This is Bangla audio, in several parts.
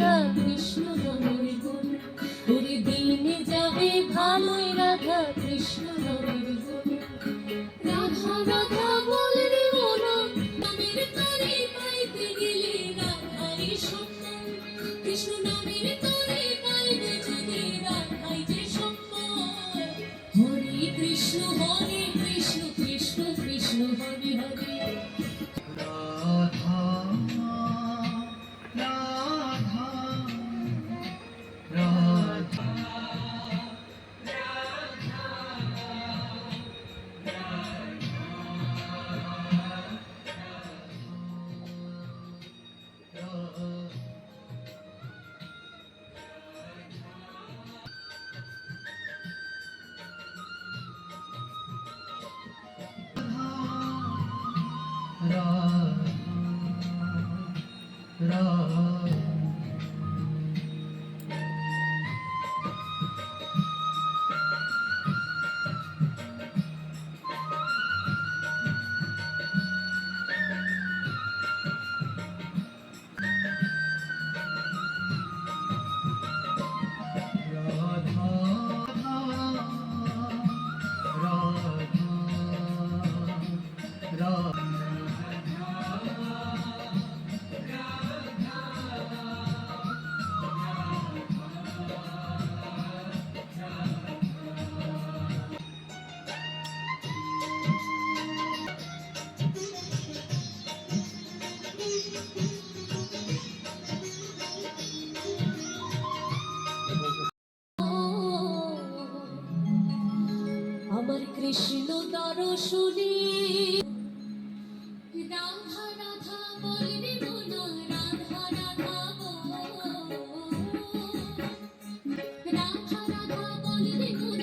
রাধা কৃষ্ণ রবির গুণ ওরে দিনে যাবে ভালোই রাধা কৃষ্ণ রবির গুণ রাধা রাধা বলে রে মন নামের তরে পাইতে গেলে সম্মান কৃষ্ণ নামের তরে রাধা কৃষ্ণ দর্শনী রাধা রাধা, বলবি মন, রাধা রাধা রাধা রাধা, বলবি মন,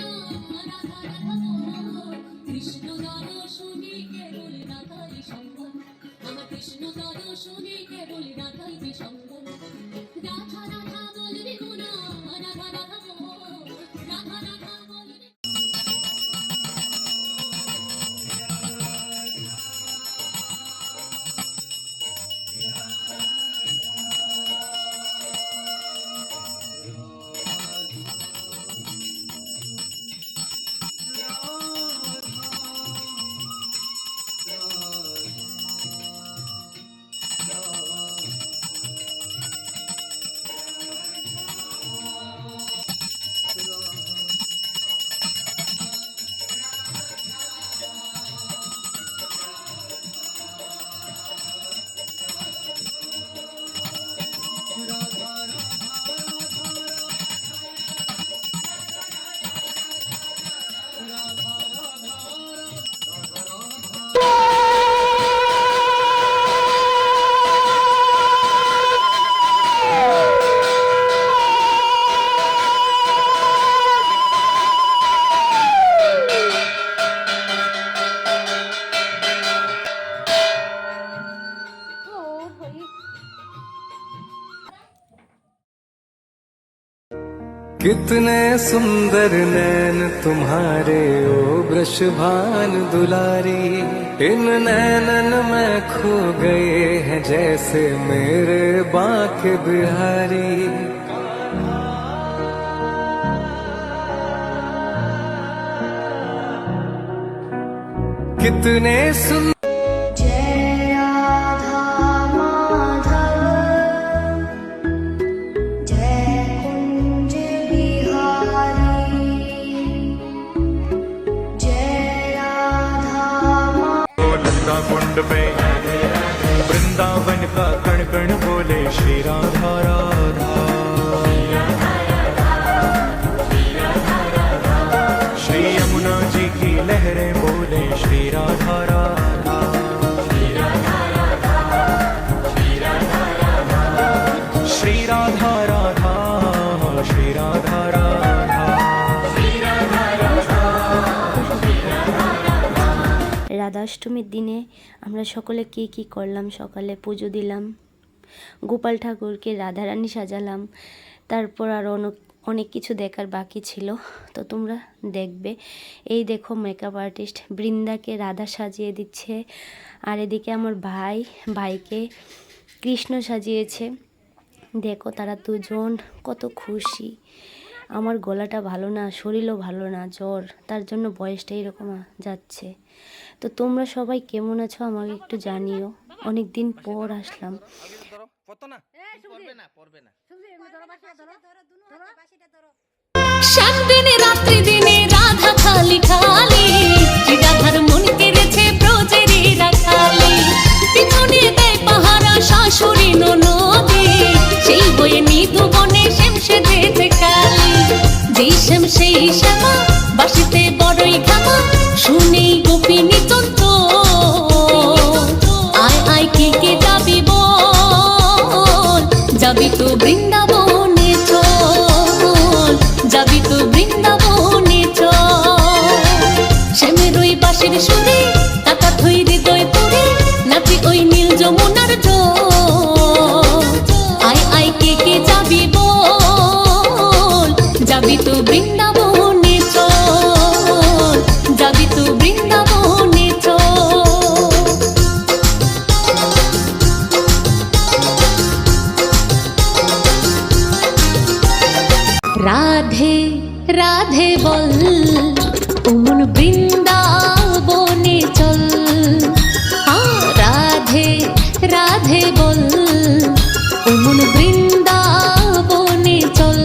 রাধা রাধা কৃষ্ণ দর্শনী কেবল রাধাই সম্বল। আমার কৃষ্ণ कितने सुंदर नैन तुम्हारे, ओ वृषभान दुलारी। इन नैनन में खो गए हैं जैसे मेरे बाके बिहारी। कितने सुंदर कुंड में। वृंदावन का कण कण बोले श्री राधा राधा। রাধাষ্টমীর দিনে আমরা সকলে কী কী করলাম? সকালে পুজো দিলাম, গোপাল ঠাকুরকে রাধারানী সাজালাম, তারপর আরও অনেক অনেক কিছু দেখার বাকি ছিল। তো তোমরা দেখবে। এই দেখো মেকআপ আর্টিস্ট বৃন্দাকে রাধা সাজিয়ে দিচ্ছে। আর এদিকে আমার ভাই, ভাইকে কৃষ্ণ সাজিয়েছে। দেখো তারা দুজন, কত খুশি। আমার গলাটা ভালো না, শরীরও ভালো না, জ্বর, তার জন্য বয়সটা এরকম যাচ্ছে। তো তোমরা সবাই কেমন আছো আমাকে একটু জানিও। অনেক দিন পর আসলাম। রাত্রি দিনে রাধা রাধে বল উমন বৃন্দাবনে চল। রাধে রাধে বল উমন বৃন্দাবনে চল।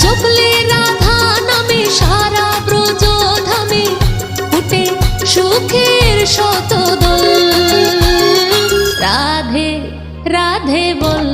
জপলে রাধা নামে, সারা ব্রজ ধামে উঠে সুখের শতদল। রাধে রাধে বল।